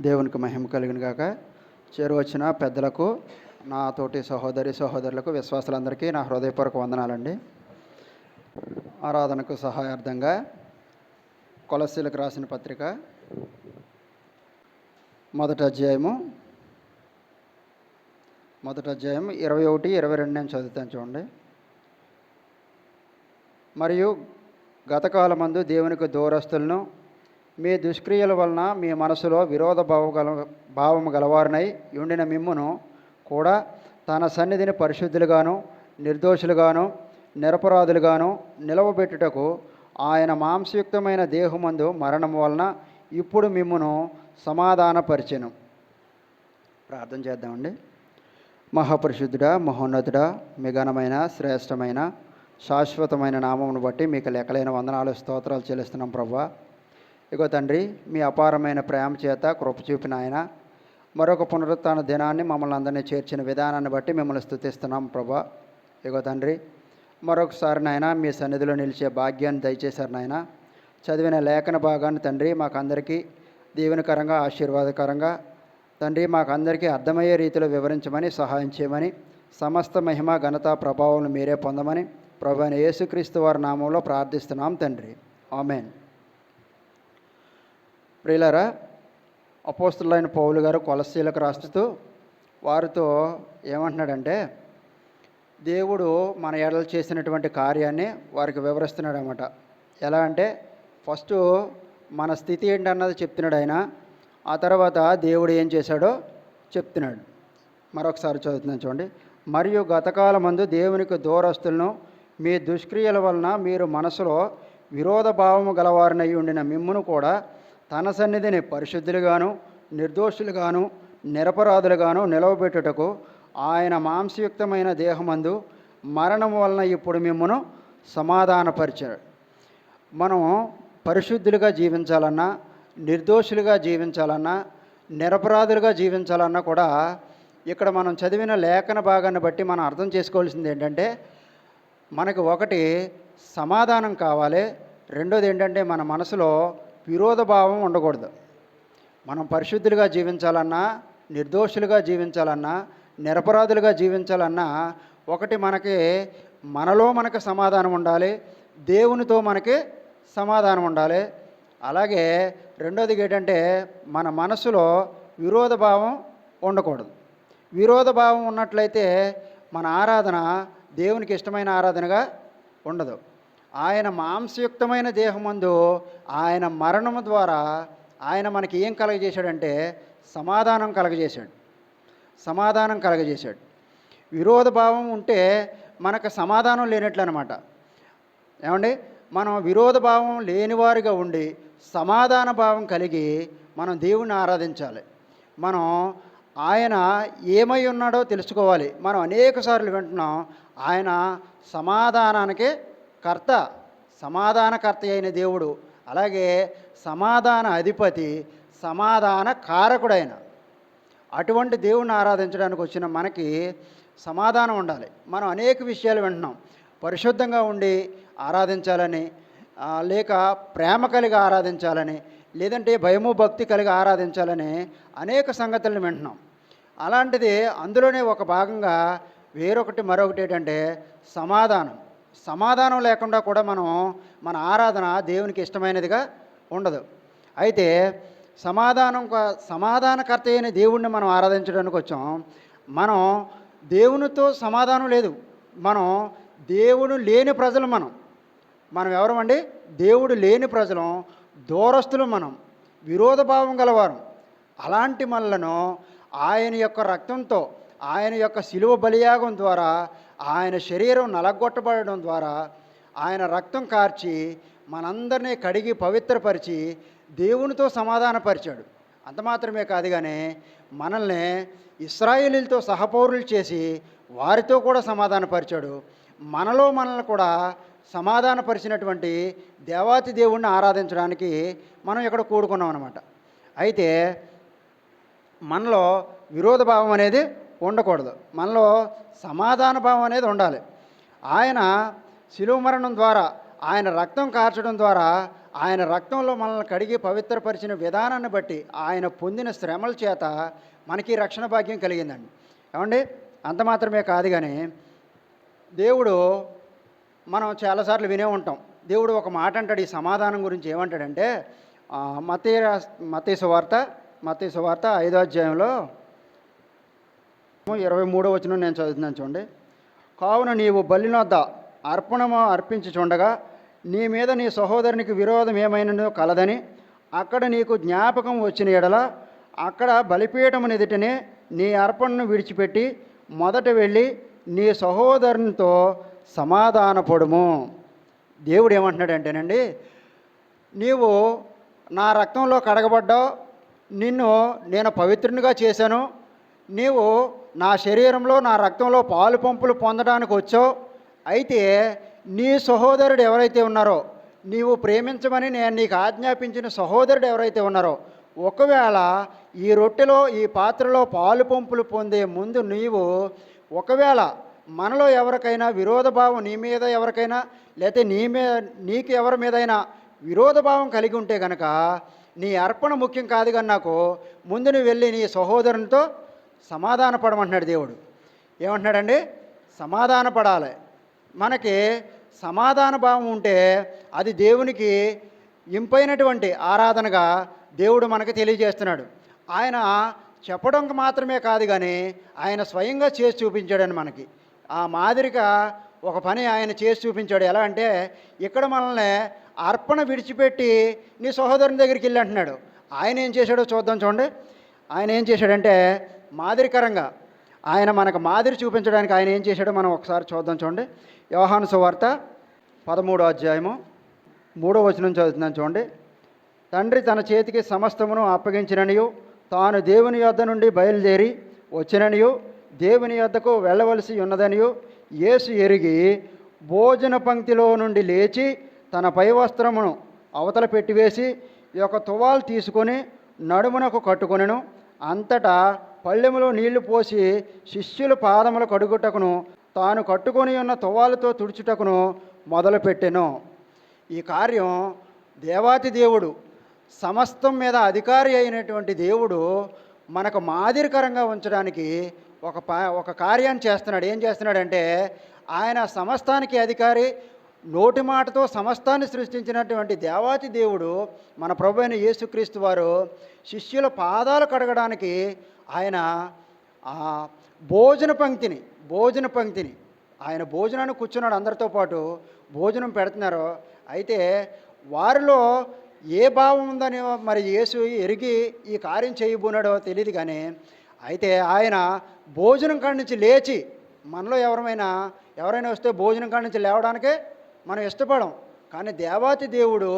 దేవునికి మహిమ కలిగిన గాక చేరువచ్చిన పెద్దలకు నా తోటి సహోదరి సహోదరులకు విశ్వాసులందరికీ నా హృదయపూర్వక వందనాలండి. ఆరాధనకు సహాయార్థంగా కొలసీలకు రాసిన పత్రిక మొదటి అధ్యాయము మొదటి అధ్యాయం ఇరవై ఒకటి ఇరవై రెండు నేను చదువుతాను చూడండి. మరియు గతకాలమందు దేవునికి దూరస్తులను మీ దుష్క్రియల వలన మీ మనసులో విరోధ భావగల భావము గలవారినై ఉండిన మిమ్మును కూడా తన సన్నిధిని పరిశుద్ధులుగాను నిర్దోషులుగాను నిరపరాధులుగాను నిలవబెట్టుటకు ఆయన మాంసయుక్తమైన దేహమందు మరణం వలన ఇప్పుడు మిమ్మును సమాధానపరిచెను. ప్రార్థన చేద్దామండి. మహాపరిశుద్ధుడా మహోన్నతుడా మిఘనమైన శ్రేష్టమైన శాశ్వతమైన నామమును బట్టి మీకు లెక్కలైన వందనాలు స్తోత్రాలు చెల్లిస్తున్నాం ప్రభా. ఇగో తండ్రి మీ అపారమైన ప్రేమ చేత కృప చూపిన ఆయన. మరొక పునరుత్న దినాన్ని మమ్మల్ని అందరినీ చేర్చిన విధానాన్ని బట్టి మిమ్మల్ని స్థుతిస్తున్నాం ప్రభా. ఇగో తండ్రి మరొకసారి నాయన మీ సన్నిధిలో నిలిచే భాగ్యాన్ని దయచేశారు నాయన. చదివిన లేఖన భాగాన్ని తండ్రి మాకందరికీ దీవెనకరంగా ఆశీర్వాదకరంగా తండ్రి మాకందరికీ అర్థమయ్యే రీతిలో వివరించమని సహాయం చేయమని సమస్త మహిమ ఘనత ప్రభావం మీరే పొందమని ప్రభు యేసుక్రీస్తు వారి నామంలో ప్రార్థిస్తున్నాం తండ్రి. ఆమెన్. ప్రియులరా అపోస్తులైన పౌలు గారు కొలసీలకు రాస్తూ వారితో ఏమంటున్నాడంటే దేవుడు మన ఎడలు చేసినటువంటి కార్యాన్ని వారికి వివరిస్తున్నాడు అనమాట ఎలా అంటే ఫస్ట్ మన స్థితి ఏంటన్నది చెప్తున్నాడు ఆయన ఆ తర్వాత దేవుడు ఏం చేశాడో చెప్తున్నాడు. మరొకసారి చదువుతున్నాను చూడండి. మరియు గతకాలమందు దేవునికి దూరస్తులను మీ దుష్క్రియల వలన మీరు మనసులో విరోధ భావము గలవారినై ఉండిన మిమ్మును కూడా తన సన్నిధిని పరిశుద్ధులుగాను నిర్దోషులుగాను నిరపరాధులుగాను నిలవబెట్టుటకు ఆయన మాంసయుక్తమైన దేహమందు మరణం వలన ఇప్పుడు మిమ్మను సమాధానపరిచాడు. మనం పరిశుద్ధులుగా జీవించాలన్నా నిర్దోషులుగా జీవించాలన్నా నిరపరాధులుగా జీవించాలన్నా కూడా ఇక్కడ మనం చదివిన లేఖన భాగాన్ని బట్టి మనం అర్థం చేసుకోవాల్సింది ఏంటంటే మనకి ఒకటి సమాధానం కావాలి రెండోది ఏంటంటే మన మనసులో విరోధ భావం ఉండకూడదు. మనం పరిశుద్ధులుగా జీవించాలన్నా నిర్దోషులుగా జీవించాలన్నా నిరపరాధులుగా జీవించాలన్నా ఒకటి మనకి మనలో మనకు సమాధానం ఉండాలి దేవునితో మనకి సమాధానం ఉండాలి. అలాగే రెండోది ఏంటంటే మన మనసులో విరోధ భావం ఉండకూడదు. విరోధ భావం ఉన్నట్లయితే మన ఆరాధన దేవునికి ఇష్టమైన ఆరాధనగా ఉండదు. ఆయన మాంసయుక్తమైన దేహమందు ఆయన మరణము ద్వారా ఆయన మనకి ఏం కలగజేశాడంటే సమాధానం కలగజేశాడు. సమాధానం కలగజేశాడు. విరోధ భావం ఉంటే మనకు సమాధానం లేనట్లు అనమాట ఏమండి? మనం విరోధ భావం లేనివారిగా ఉండి సమాధాన భావం కలిగి మనం దేవుణ్ణి ఆరాధించాలి. మనం ఆయన ఏమై ఉన్నాడో తెలుసుకోవాలి. మనం అనేక సార్లు వింటున్నాం ఆయన సమాధానానికి కర్త సమాధానకర్త అయిన దేవుడు అలాగే సమాధాన అధిపతి సమాధాన కారకుడైన. అటువంటి దేవుణ్ణి ఆరాధించడానికి వచ్చిన మనకి సమాధానం ఉండాలి. మనం అనేక విషయాలు వింటున్నాం. పరిశుద్ధంగా ఉండి ఆరాధించాలని లేక ప్రేమ కలిగి ఆరాధించాలని లేదంటే భయము భక్తి కలిగి ఆరాధించాలని అనేక సంగతులను వింటున్నాం. అలాంటిది అందులోనే ఒక భాగంగా వేరొకటి మరొకటి ఏంటంటే సమాధానం. సమాధానం లేకుండా కూడా మనం మన ఆరాధన దేవునికి ఇష్టమైనదిగా ఉండదు. అయితే సమాధానం సమాధానకర్త అయిన దేవుణ్ణి మనం ఆరాధించడానికి వచ్చాం. మనం దేవునితో సమాధానం లేదు. మనం దేవుడు లేని ప్రజలు మనం. మనం ఎవరమండి? దేవుడు లేని ప్రజలం దూరస్తులు మనం విరోధ భావం గలవారం. అలాంటి మనలను ఆయన యొక్క రక్తంతో ఆయన యొక్క శిలువ బలియాగం ద్వారా ఆయన శరీరం నలగొట్టబడడం ద్వారా ఆయన రక్తం కార్చి మనందరినీ కడిగి పవిత్రపరిచి దేవునితో సమాధానపరిచాడు. అంత మాత్రమే కాదు కానీ మనల్ని ఇస్రాయేలీలతో సహపౌరులు చేసి వారితో కూడా సమాధానపరిచాడు. మనలో మనల్ని కూడా సమాధానపరిచినటువంటి దేవాతి దేవుణ్ణి ఆరాధించడానికి మనం ఇక్కడ కూడుకున్నాం అనమాట అయితే మనలో విరోధ భావం అనేది ఉండకూడదు. మనలో సమాధాన భావం అనేది ఉండాలి. ఆయన శిలువ మరణం ద్వారా ఆయన రక్తం కార్చడం ద్వారా ఆయన రక్తంలో మనల్ని కడిగి పవిత్రపరిచిన విధానాన్ని బట్టి ఆయన పొందిన శ్రమల చేత మనకి రక్షణ భాగ్యం కలిగిందండి. ఏమండి? అంత మాత్రమే కాదు కానీ దేవుడు మనం చాలాసార్లు వినే ఉంటాం. దేవుడు ఒక మాట అంటాడు ఈ సమాధానం గురించి ఏమంటాడంటే మతీ మతీ సువార్త మతీ సువార్త ఐదో అధ్యాయంలో ఇరవై మూడో వచ్చిన నేను చదువుతున్నాను చూడండి. కావున నీవు బలినొద్ద అర్పణము అర్పించి చూడగా నీ మీద నీ సహోదరునికి విరోధం ఏమైనదో కలదని అక్కడ నీకు జ్ఞాపకం వచ్చిన ఎడల అక్కడ బలిపీఠము ఎదుటనే నీ అర్పణను విడిచిపెట్టి మొదట వెళ్ళి నీ సహోదరునితో సమాధానపడుము. దేవుడు ఏమంటున్నాడంటేనండి నీవు నా రక్తంలో కడగబడ్డావు నిన్ను నేను పవిత్రునిగా చేశాను నీవు నా శరీరంలో నా రక్తంలో పాలు పంపులు పొందడానికి వచ్చావు. అయితే నీ సహోదరుడు ఎవరైతే ఉన్నారో నీవు ప్రేమించమని నేను నీకు ఆజ్ఞాపించిన సహోదరుడు ఎవరైతే ఉన్నారో ఒకవేళ ఈ రొట్టెలో ఈ పాత్రలో పాలు పంపులు పొందే ముందు నీవు ఒకవేళ మనలో ఎవరికైనా విరోధభావం నీ మీద ఎవరికైనా లేకపోతే నీ మీద నీకు ఎవరి మీదైనా విరోధభావం కలిగి ఉంటే కనుక నీ అర్పణ ముఖ్యం కాదు కానీ నాకు ముందు నువ్వు వెళ్ళి నీ సహోదరునితో సమాధాన పడమంటున్నాడు దేవుడు. ఏమంటున్నాడండి? సమాధాన పడాలి మనకి సమాధాన భావం ఉంటే అది దేవునికి ఇంపైనటువంటి ఆరాధనగా దేవుడు మనకు తెలియజేస్తున్నాడు. ఆయన చెప్పడం మాత్రమే కాదు కానీ ఆయన స్వయంగా చేసి చూపించాడని మనకి. ఆ మాదిరిగా ఒక పని ఆయన చేసి చూపించాడు. ఎలా అంటే ఇక్కడ మనల్ని అర్పణ విడిచిపెట్టి నీ సహోదరుని దగ్గరికి వెళ్ళి అంటున్నాడు. ఆయన ఏం చేశాడో చూద్దాం చూడండి. ఆయన ఏం చేశాడంటే మాదిరికరంగా ఆయన మనకు మాదిరి చూపించడానికి ఆయన ఏం చేశాడో మనం ఒకసారి చూద్దాం చూడండి. యోహాను సువార్త పదమూడో అధ్యాయము మూడో వచనం చదువుతున్నాను చూడండి. తండ్రి తన చేతికి సమస్తమును అప్పగించిననియు తాను దేవుని యొద్ద నుండి బయలుదేరి వచ్చిననియు దేవుని యొద్దకు వెళ్ళవలసి ఉన్నదనియు యేసు ఎరిగి భోజన పంక్తిలో నుండి లేచి తన పై వస్త్రమును అవతల పెట్టివేసి ఈ యొక్క తువాలు తీసుకొని నడుమునకు కట్టుకొనెను. అంతటా పళ్ళెములో నీళ్ళు పోసి శిష్యుల పాదములు కడుగుటకును తాను కట్టుకొని ఉన్న తువాలతో తుడుచుటకును మొదలుపెట్టెను. ఈ కార్యం దేవాతి దేవుడు సమస్తం మీద అధికారి అయినటువంటి దేవుడు మనకు మాదిరికరంగా ఉంచడానికి ఒక పా ఒక కార్యాన్ని చేస్తున్నాడు. ఏం చేస్తున్నాడంటే ఆయన సమస్తానికి అధికారి నోటి మాటతో సమస్తాన్ని సృష్టించినటువంటి దేవాతి దేవుడు మన ప్రభు అయిన యేసుక్రీస్తు వారు శిష్యుల పాదాలు కడగడానికి ఆయన ఆ భోజన పంక్తిని భోజన పంక్తిని ఆయన భోజనాన్ని కూర్చున్నాడు అందరితో పాటు భోజనం పెడుతున్నారు. అయితే వారిలో ఏ భావం ఉందని మరి యేసు ఎరిగి ఈ కార్యం చేయబోనాడో తెలియదు కానీ అయితే ఆయన భోజనం కాడి నుంచి లేచి మనలో ఎవరమైనా ఎవరైనా వస్తే భోజనం కాడి నుంచి లేవడానికే మనం ఇష్టపడం. కానీ దేవాతి దేవుడు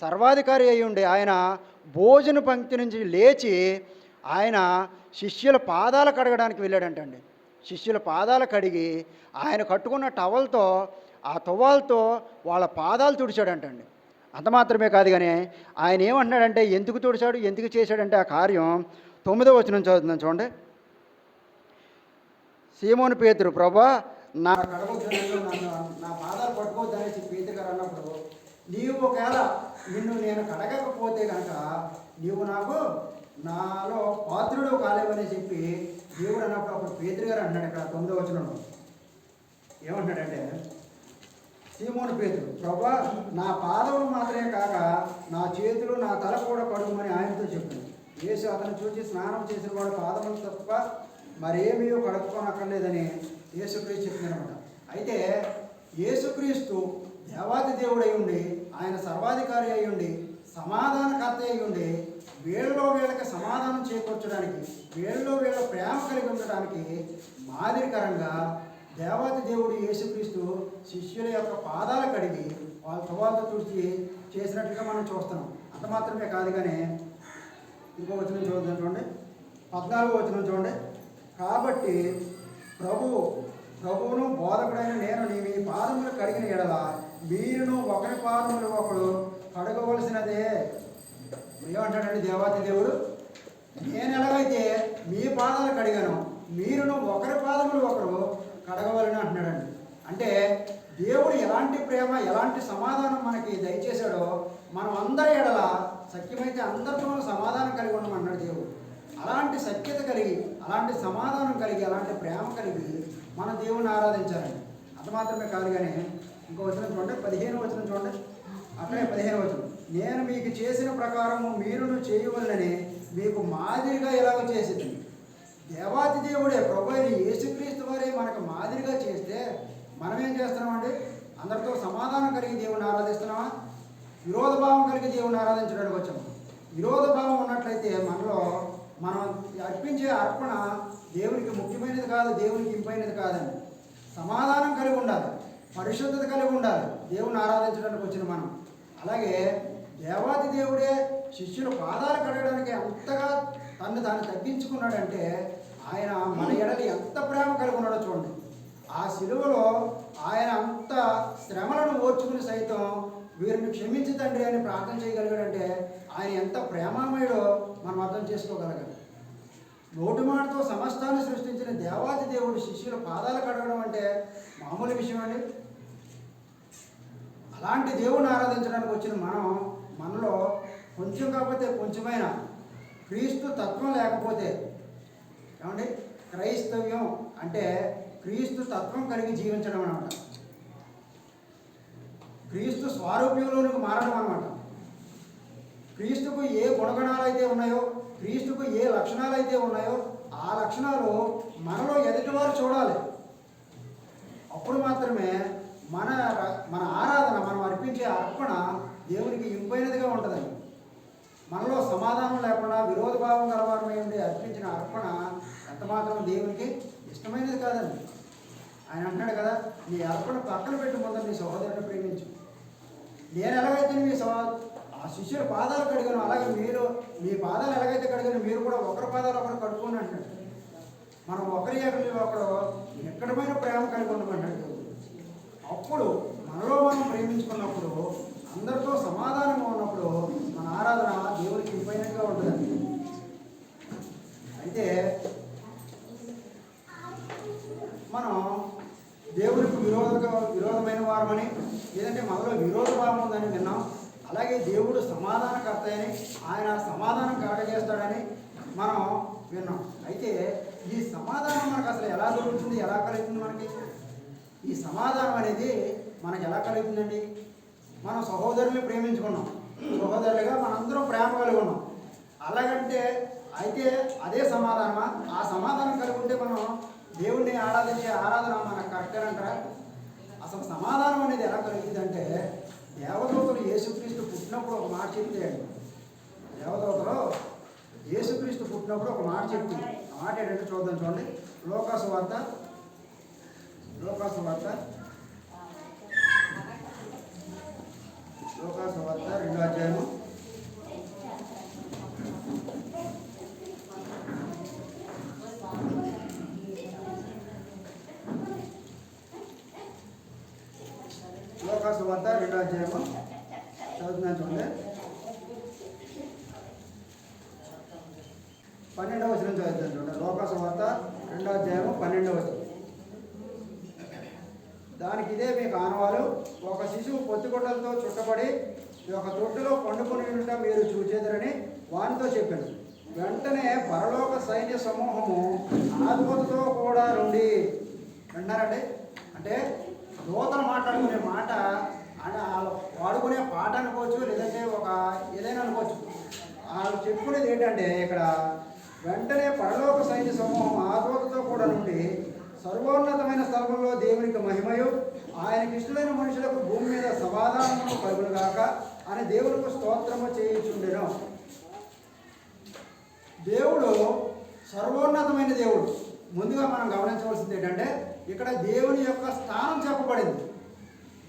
సర్వాధికారి అయి ఉండి ఆయన భోజన పంక్తి నుంచి లేచి ఆయన శిష్యుల పాదాలు కడగడానికి వెళ్ళాడంటండి. శిష్యుల పాదాలు కడిగి ఆయన కట్టుకున్న టవల్తో ఆ తువాల్తో వాళ్ళ పాదాలు తుడిచాడంటండి. అంత మాత్రమే కాదు కానీ ఆయన ఏమంటున్నాడంటే ఎందుకు తుడిచాడు? ఎందుకు చేశాడంటే ఆ కార్యం తొమ్మిదో వచనం చదువుతున్నాను చూడండి. సీమోని పేతురు ప్రభా నా కడవద్దు నన్ను నా పాదాలు పట్టుకోవద్దు అనేసి పేతురు గారు అన్నప్పుడు నీవు ఒకవేళ నిన్ను నేను కడగకపోతే కనుక నీవు నాకు నాలో పాత్రుడు కాలేవని చెప్పి దేవుడు అన్నప్పుడు అప్పుడు పేతురు గారు అన్నాడు ఇక్కడ తొమ్మిదో వచనంలో. ఏమంటాడంటే సీమోను పేతుడు ప్రభా నా పాదములు మాత్రమే కాక నా చేతులు నా తల కూడా కడుగుమని ఆయనతో చెప్పింది యేసు అతను చూసి స్నానం చేసిన వాడు పాదములు తప్ప మరేమీ కడుక్కోనక్కర్లేదని యేసుక్రీస్తు చెప్పిందనమాట అయితే యేసుక్రీస్తు దేవాది దేవుడు ఉండి ఆయన సర్వాధికారి అయి ఉండి సమాధానకర్త అయి ఉండి వీళ్ళలో వీళ్ళకి సమాధానం చేకూర్చడానికి వీళ్ళలో వీళ్ళ ప్రేమ కలిగి ఉండడానికి మాదిరికరంగా దేవాది దేవుడు యేసుక్రీస్తు శిష్యుల యొక్క పాదాలు కడిగి వాళ్ళ తువాలతో తుడిచి చేసినట్లుగా మనం చూస్తున్నాం. అంత మాత్రమే కాదు కానీ ఇంకో వచనం చూద్దాం చూడండి. పద్నాలుగో వచనం చూడండి. కాబట్టి ప్రభు ప్రభువును బోధకుడైన నేను నీ మీ పాదములు కడిగిన ఎడల మీరును ఒకరి పాదములు ఒకడు కడగవలసినదే. ఏమంటాడండి దేవాతి దేవుడు? నేను ఎలాగైతే మీ పాదాలు కడిగాను మీరును ఒకరి పాదములు ఒకరు కడగవలని అంటున్నాడండి. అంటే దేవుడు ఎలాంటి ప్రేమ ఎలాంటి సమాధానం మనకి దయచేశాడో మనం అందరి ఎడల సత్యమైతే అందరితో సమాధానం కలిగి ఉండమన్నాడు దేవుడు. అలాంటి సఖ్యత కలిగి అలాంటి సమాధానం కలిగి అలాంటి ప్రేమ కలిగి మన దేవుణ్ణి ఆరాధించాలండి. అది మాత్రమే కాదు కానీ ఇంకో వచనం చూడండి పదిహేను వచనం చూడండి. అక్కడే పదిహేను వచనం. నేను మీకు చేసిన ప్రకారము మీరును చేయవలనని మీకు మాదిరిగా ఎలాగో చేసేది దేవాతి దేవుడే ప్రభు అయిన యేసుక్రీస్తు వారే మనకు మాదిరిగా చేస్తే మనం ఏం చేస్తున్నామండి? అందరితో సమాధానం కలిగి దేవుని ఆరాధిస్తున్నామా? విరోధ భావం కలిగి దేవుని ఆరాధించడానికి వచ్చాము. విరోధ భావం ఉన్నట్లయితే మనలో మనం అర్పించే అర్పణ దేవునికి ముఖ్యమైనది కాదు దేవునికి ఇంపైనది కాదండి. సమాధానం కలిగి ఉండాలి పరిశుద్ధత కలిగి ఉండాలి దేవుని ఆరాధించడానికి వచ్చిన మనం. అలాగే దేవాది దేవుడే శిష్యుల పాదాలు కడగడానికి అంతగా తను తాను తగ్గించుకున్నాడంటే ఆయన మన ఎడలి ఎంత ప్రేమ కలిగి ఉన్నాడో చూడండి. ఆ సిలువలో ఆయన అంత శ్రమలను ఓర్చుకుని సైతం వీరిని క్షమించి తండ్రి అని ప్రార్థన చేయగలిగాడంటే ఆయన ఎంత ప్రేమమయుడో మనం అర్థం చేసుకోగలగాలి. నోటి మాటతో సమస్తాన్ని సృష్టించిన దేవాది దేవుడు శిష్యుల పాదాలు కడగడం అంటే మామూలు విషయం అండి అలాంటి దేవుని ఆరాధించడానికి వచ్చిన మనం మనలో కొంచెం కాకపోతే కొంచెమైన క్రీస్తు తత్వం లేకపోతే ఏమండి? క్రైస్తవ్యం అంటే క్రీస్తు తత్వం కలిగి జీవించడం అనమాట క్రీస్తు స్వారూప్యంలోనికి మారడం అనమాట క్రీస్తుకు ఏ గుణగణాలు అయితే ఉన్నాయో క్రీస్తుకు ఏ లక్షణాలు అయితే ఉన్నాయో ఆ లక్షణాలు మనలో ఎదుటివారు చూడాలి. అప్పుడు మాత్రమే మన మన ఆరాధన మనం అర్పించే అర్పణ దేవునికి ఇంపైనదిగా ఉంటుందండి. మనలో సమాధానం లేకుండా విరోధ భావం గలవారమై ఉండి అర్పించిన అర్పణ ఎంతమాత్రం దేవునికి ఇష్టమైనది కాదండి. ఆయన అంటున్నాడు కదా నీ అర్పణ పక్కన పెట్టి ముందు నీ సహోదరుని ప్రేమించు. నేను ఎలాగైతే మీ ఆ శిష్యుల పాదాలు కడిగాను అలాగే మీరు మీ పాదాలు ఎలాగైతే కడిగాను మీరు కూడా ఒకరి పాదాలు ఒకరు కడుక్కోండి అంటాడు. మనం ఒకరి ఒకరి ఒకరు ఎక్కడమైన ప్రేమ కలిగి ఉండమంటాడు అప్పుడు మనలో మనం ప్రేమించుకున్నప్పుడు అందరితో సమాధానంగా ఉన్నప్పుడు మన ఆరాధన దేవునికి ఇంపైనగా ఉంటుంది. అయితే మనం దేవునికి విరోధక విరోధమైన వారమని లేదంటే మనలో విరోధ భావం ఉందని విన్నాం. అలాగే దేవుడు సమాధానకర్త అని ఆయన సమాధానం కలగజేస్తాడని మనం విన్నాం. అయితే ఈ సమాధానం మనకు అసలు ఎలా దొరుకుతుంది ఎలా కలుగుతుంది మనకి? ఈ సమాధానం అనేది మనకు ఎలా కలుగుతుందండి? మనం సహోదరుల్ని ప్రేమించుకున్నాం. సహోదరులుగా మనందరం ప్రేమ కలిగి ఉన్నాం. అలాగంటే అయితే అదే సమాధానమా? ఆ సమాధానం కలిగి ఉంటే మనం దేవుణ్ణి ఆరాధించే ఆరాధన మనకు కరెక్టే అంటారా? అసలు సమాధానం అనేది ఎలా కలిగిందంటే దేవదూతలు యేసుక్రీస్తు పుట్టినప్పుడు ఒక మాట చెప్తే దేవదూతలు యేసుక్రీస్తు పుట్టినప్పుడు ఒక మాట చెప్తుంది ఆ మాట ఏంటంటే చూద్దాం చూడండి. లోకాసు వార్త లోకాసు వార్త లోకాసు వార్త రెండో అధ్యాయము లోకాసు వార్త రెండో అధ్యాయము చదువుతున్నాను చూడండి పన్నెండవ వచనం చదువుతాను చూడండి లోకాసు వార్త రెండో అధ్యాయము పన్నెండవ వచనం దానికి ఇదే మీకు ఆనవాలు ఒక శిశువు పొత్తిగుడ్డలతో చుట్టబడి ఒక తొట్టులో పండుకొని ఉంట మీరు చూచేదరని వానితో చెప్పాను వెంటనే పరలోక సైన్య సమూహము ఆదుపతితో కూడా నుండి విన్నారండి? అంటే దూతలు మాట్లాడుకునే మాట వాళ్ళు వాడుకునే పాట అనుకోవచ్చు లేదంటే ఒక ఏదైనా అనుకోవచ్చు. వాళ్ళు చెప్పుకునేది ఏంటంటే ఇక్కడ వెంటనే పరలోక సైన్య సమూహం ఆదోతతో కూడా నుండి సర్వోన్నతమైన స్థలంలో దేవునికి మహిమయు ఆయనకి ఇష్టమైన మనుషులకు భూమి మీద సమాధానము కలుగునుగాక అని దేవునికి స్తోత్రము చేయించుండెను. దేవుడు సర్వోన్నతమైన దేవుడు. ముందుగా మనం గమనించవలసింది ఏంటంటే ఇక్కడ దేవుని యొక్క స్థానం చెప్పబడింది.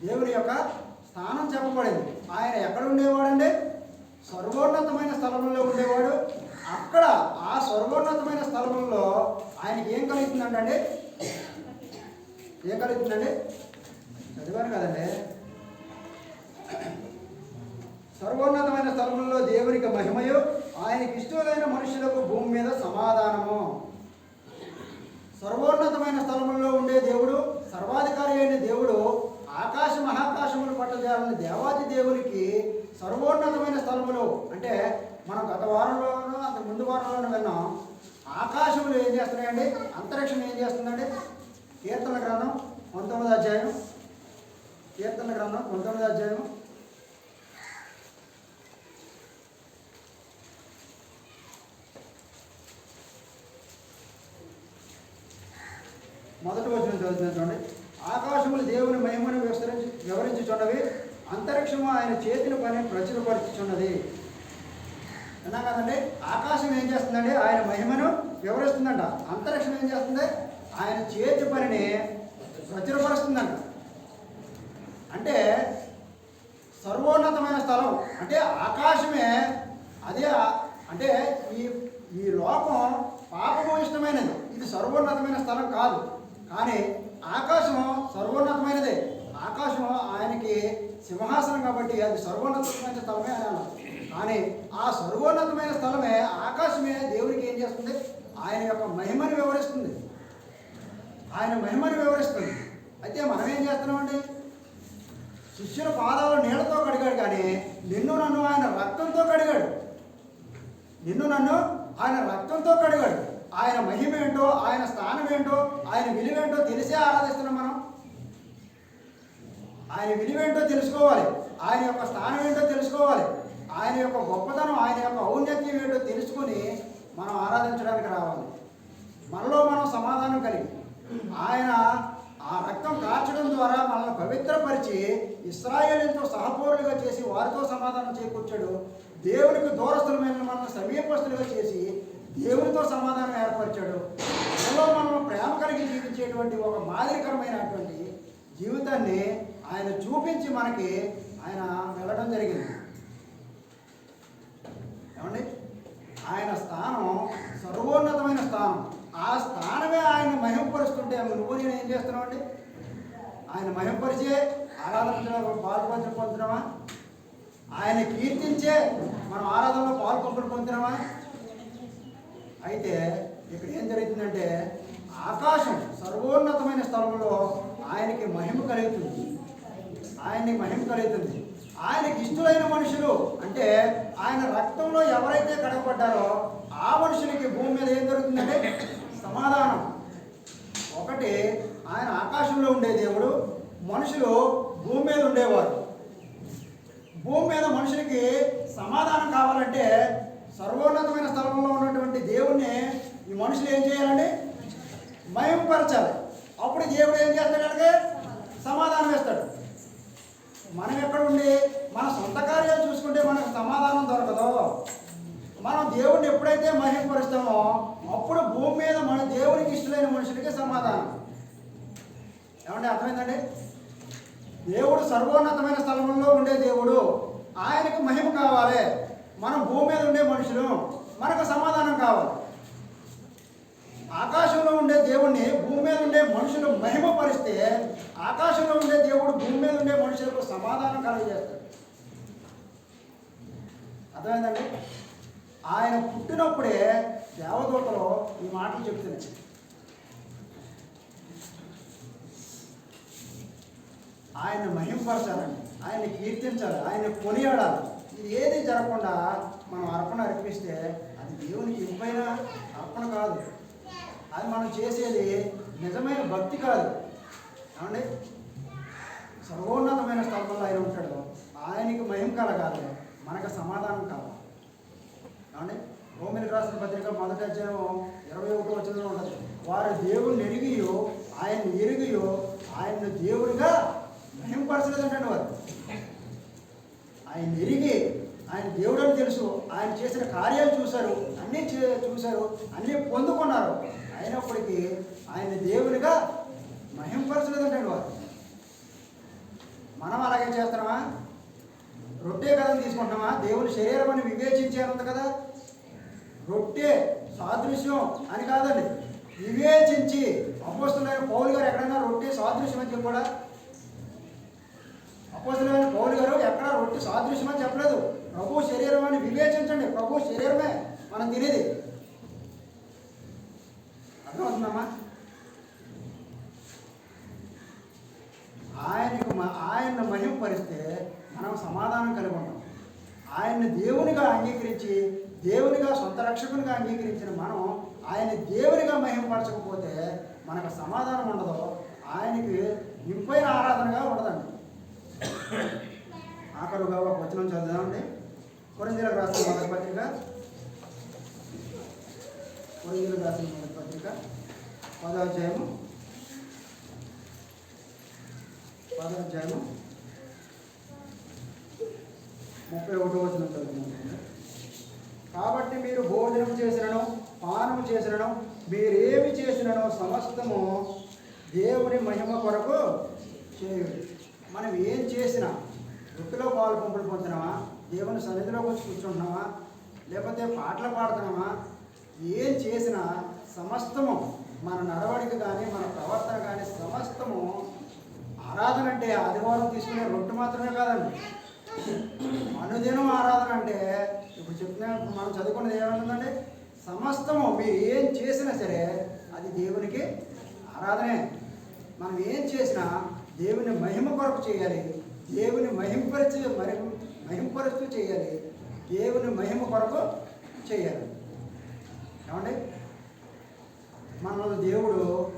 దేవుని యొక్క స్థానం చెప్పబడింది. ఆయన ఎక్కడ ఉండేవాడండి? సర్వోన్నతమైన స్థలంలో ఉండేవాడు. అక్కడ ఆ సర్వోన్నతమైన స్థలంలో ఆయనకి ఏం కలుగుతుందంటే ఏం కలుగుతుందండి చదివాను కదండి. సర్వోన్నతమైన స్థలంలో దేవునికి మహిమయు ఆయనకి ఇష్టమైన మనుషులకు భూమి మీద సమాధానము. సర్వోన్నతమైన స్థలముల్లో ఉండే దేవుడు సర్వాధికారి అయిన దేవుడు ఆకాశ మహాకాశములు పట్టజాలని దేవాది దేవునికి సర్వోన్నతమైన స్థలములు అంటే మనం గత వారంలోనూ అంత ముందు వారంలోనూ విన్నాం. ఆకాశములు ఏం చేస్తున్నాయండి? అంతరిక్షం ఏం చేస్తుందండి? కీర్తన గ్రంథం పంతొమ్మిది అధ్యాయం. కీర్తన గ్రంథం పంతొమ్మిది అధ్యాయం మొదటి వచ్చిన చదువుతున్నా చూడండి. ఆకాశములు దేవుని మహిమను విస్తరించి వివరించుచున్నవి అంతరిక్షము ఆయన చేతిని పని ప్రచురపరుచుచున్నది. అన్నా కదండి? ఆకాశం ఏం చేస్తుందండి? ఆయన మహిమను వివరిస్తుందంట. అంతరిక్షం ఏం చేస్తుంది? ఆయన చేతి పనిని ప్రచురపరుస్తుందంట. అంటే సర్వోన్నతమైన స్థలం. అంటే ఆకాశమే అదే అంటే ఈ ఈ లోకం పాపము ఇష్టమైనది. ఇది సర్వోన్నతమైన స్థలం కాదు. కానీ ఆకాశం సర్వోన్నతమైనదే. ఆకాశం ఆయనకి సింహాసనం కాబట్టి అది సర్వోన్నతమైన స్థలమే అని అన్నారు కానీ ఆ సర్వోన్నతమైన స్థలమే ఆకాశమే దేవునికి ఏం చేస్తుంది? ఆయన యొక్క మహిమని వివరిస్తుంది. ఆయన మహిమని వివరిస్తుంది. అయితే మనం ఏం చేస్తున్నామండి? శిష్యుల పాదాలు నీళ్ళతో కడిగాడు కానీ నిన్ను నన్ను ఆయన రక్తంతో కడిగాడు. నిన్ను నన్ను ఆయన రక్తంతో కడిగాడు. ఆయన మహిమ ఏంటో ఆయన స్థానం ఏంటో ఆయన విలువేంటో తెలిసే ఆరాధిస్తున్నాం మనం. ఆయన విలువేంటో తెలుసుకోవాలి. ఆయన యొక్క స్థానం ఏంటో తెలుసుకోవాలి. ఆయన యొక్క గొప్పతనం ఆయన యొక్క ఔన్నత్యం ఏంటో తెలుసుకొని మనం ఆరాధించడానికి రావాలి. మనలో మనం సమాధానం కలిగి ఆయన ఆ రక్తం కాచడం ద్వారా మనల్ని పవిత్రపరిచి ఇస్రాయేలీలతో సహపౌరులుగా చేసి వారితో సమాధానం చేకూర్చాడు. దేవునికి దూరస్థులమైన మనల్ని సమీపస్తులుగా చేసి దేవునితో సమాధానం ఏర్పరిచాడు. అందులో మనం ప్రేమ కలిగి జీవించేటువంటి ఒక మాదిరికరమైనటువంటి జీవితాన్ని ఆయన చూపించి మనకి ఆయన వెళ్ళడం జరిగింది. ఏమండి? ఆయన స్థానం సర్వోన్నతమైన స్థానం. ఆ స్థానమే ఆయన మహింపరుస్తుంటే నువ్వు నేను ఏం చేస్తున్నావు అండి ఆయన మహింపరిచే ఆరాధనలో పాల్పంచడం పొందుతున్నామా ఆయన కీర్తించే మనం ఆరాధనలో పాల్పంపులు పొందుతున్నామా అయితే ఇక్కడ ఏం జరుగుతుందంటే ఆకాశం సర్వోన్నతమైన స్థలంలో ఆయనకి మహిమ కలుగుతుంది. ఆయనకి మహిమ కలుగుతుంది. ఆయనకి ఇష్టలైన మనుషులు అంటే ఆయన రక్తంలో ఎవరైతే కడగబడ్డారో ఆ మనుషులకి భూమి మీద ఏం జరుగుతుందంటే సమాధానం. ఒకటి ఆయన ఆకాశంలో ఉండే దేవుడు మనుషులు భూమి మీద ఉండేవారు. భూమి మీద మనుషులకి సమాధానం కావాలంటే సర్వోన్నతమైన స్థలంలో ఉన్నటువంటి దేవుణ్ణి ఈ మనుషులు ఏం చేయాలండి? మయంపరచాలి. అప్పుడు దేవుడు ఏం చేస్తాడు అలాగే సమాధానం ఇస్తాడు. మనం ఎక్కడ ఉండి? మన సొంత కార్యాలు చూసుకుంటే మనకు సమాధానం దొరకదు. మనం దేవుడిని ఎప్పుడైతే మహింపరుస్తామో అప్పుడు భూమి మీద మన దేవునికి ఇష్టమైన మనుషులకి సమాధానం. ఏమంటే అర్థమైందండి? దేవుడు సర్వోన్నతమైన స్థలంలో ఉండే దేవుడు. ఆయనకు మహిమ కావాలి. మనం భూమి మీద ఉండే మనుషులు మనకు సమాధానం కావాలి. ఆకాశంలో ఉండే దేవుణ్ణి భూమి మీద ఉండే మనుషులు మహిమపరిస్తే ఆకాశంలో ఉండే దేవుడు భూమి మీద ఉండే మనుషులకు సమాధానం కలుగజేస్తాడు. అర్థమైందండి? ఆయన పుట్టినప్పుడే దేవదూతలు ఈ మాటలు చెప్తున్నాయి ఆయన మహిమపరచాలండి ఆయన కీర్తించాలి. ఆయన కొనియాడాలి. ఇది ఏది జరగకుండా మనం అర్పణ అర్పిస్తే అది దేవునికి ఇంపైన అర్పణ కాదు. అది మనం చేసేది నిజమైన భక్తి కాదు. ఏమండి? సర్వోన్నతమైన స్థలంలో ఆయన ఉంటాడు. ఆయనకి మహిమ కలగాలి. మనకు సమాధానం కావాలి. ఏమండి? భూమిని రాసిన పత్రిక మొదటి అధ్యాయం ఇరవై ఒకటి వచ్చిన ఉంటుంది. వారు దేవుణ్ణి ఎరిగియో ఆయన్ని ఎరిగియో ఆయన్ని దేవుడిగా మహింపరచలేదంటే వారు. ఆయన ఎరిగి ఆయన దేవుడు అని తెలుసు. ఆయన చేసిన కార్యాలు చూశారు. అన్నీ చే- చూశారు. అన్నీ పొందుకున్నారు. అయినప్పటికీ ఆయన దేవునిగా మహింపరచలేదంటాడు వారు. మనం అలాగే చేస్తున్నామా? రొట్టె కదా తీసుకుంటున్నామా? దేవుని శరీరం అని వివేచించేది కదా? రొట్టె సాదృశ్యం అని కాదండి. వివేచించి అపోస్తులైన పౌరులు గారు ఎక్కడైనా రొట్టె సాదృశ్యం అని చెప్పాడా? అపోస్తులైన పౌలు గారు ఎక్కడ రొట్టె సాదృశ్యం అని చెప్పలేదు. ప్రభు శరీరం అని వివేచించండి. ప్రభు శరీరమే మనం తినేది. అర్థమవుతుందమ్మా? ఆయనకు మ- ఆయన్ని మహింపరిస్తే మనం సమాధానం కలిగి ఉంటాం. ఆయన్ని దేవునిగా అంగీకరించి దేవునిగా సొంత రక్షకునిగా అంగీకరించిన మనం ఆయన దేవునిగా మహిమపరచకపోతే మనకు సమాధానం ఉండదు ఆయనకి నింపైన ఆరాధనగా ఉండదు ఆఖరుగా ఒక వచనం చదువుదామండి కొరిందీలకు రాసిన మొదటి పత్రిక. కొరిందీలకు రాసిన మొదటి పత్రిక. పదాధ్యాయము పదాధ్యాయము ముప్పై ఒకటో వచ్చిన కాబట్టి మీరు భోజనం చేసినను పానం చేసినను మీరేమి చేసినను సమస్తము దేవుని మహిమ కొరకు చేయండి. మనం ఏం చేసినా వృత్తిలో పాలు పంపులు పొందినామా దేవుని సన్నిధిలోకి వచ్చి కూర్చుంటున్నామా? లేకపోతే పాటలు పాడుతున్నామా? ఏం చేసినా సమస్తము మన నడవడిక కానీ మన ప్రవర్తన కానీ సమస్తము ఆరాధన అంటే ఆదివారం తీసుకునే రొట్టె మాత్రమే కాదండి. అనుదినం ఆరాధన అంటే ఇప్పుడు చెప్తున్నా మనం చదువుకున్నది ఏమంటుందంటే సమస్తము మీరు ఏం చేసినా సరే అది దేవునికి ఆరాధనే. మనం ఏం చేసినా దేవుని మహిమ కొరకు చేయాలి దేవుని మహింపరిచి మరి మహింపరచు చేయాలి. దేవుని మహిమ కొరకు చేయాలి. ఏమండి? మనల్ని దేవుడు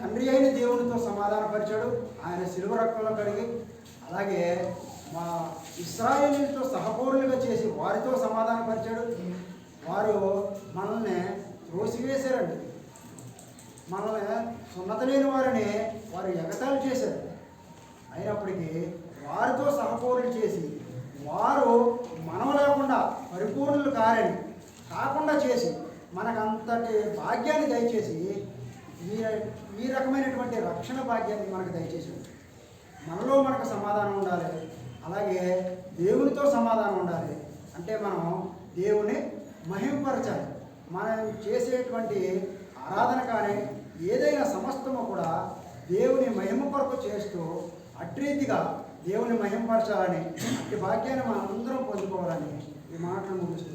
తండ్రి అయిన దేవునితో సమాధానపరిచాడు. ఆయన సిలువ రక్తంలో కడిగి అలాగే మా ఇస్రాయేలీలతో సహపౌరులుగా చేసి వారితో సమాధానపరిచాడు. వారు మనల్ని త్రోసివేశారండి. మనల్ని సున్నత లేని వారిని వారు ఎగతాలు చేశారు. అయినప్పటికీ వారితో సహపౌరులు చేసి వారు మనం లేకుండా పరిపూర్ణులు కారని కాకుండా చేసి మనకంతటి భాగ్యాన్ని దయచేసి ఈ ఈ రకమైనటువంటి రక్షణ భాగ్యాన్ని మనకు దయచేసి మనలో మనకు సమాధానం ఉండాలి. అలాగే దేవునితో సమాధానం ఉండాలి. అంటే మనం దేవుని మహింపరచాలి. మనం చేసేటువంటి ఆరాధన కానీ ఏదైనా సమస్తము కూడా దేవుని మహిమ కొరకు చేస్తూ అట్రీతిగా దేవుని మహింపరచాలని ఈ భాగ్యాన్ని మనం అందరం పొందుకోవాలని ఈ మాటలు ముగిస్తూ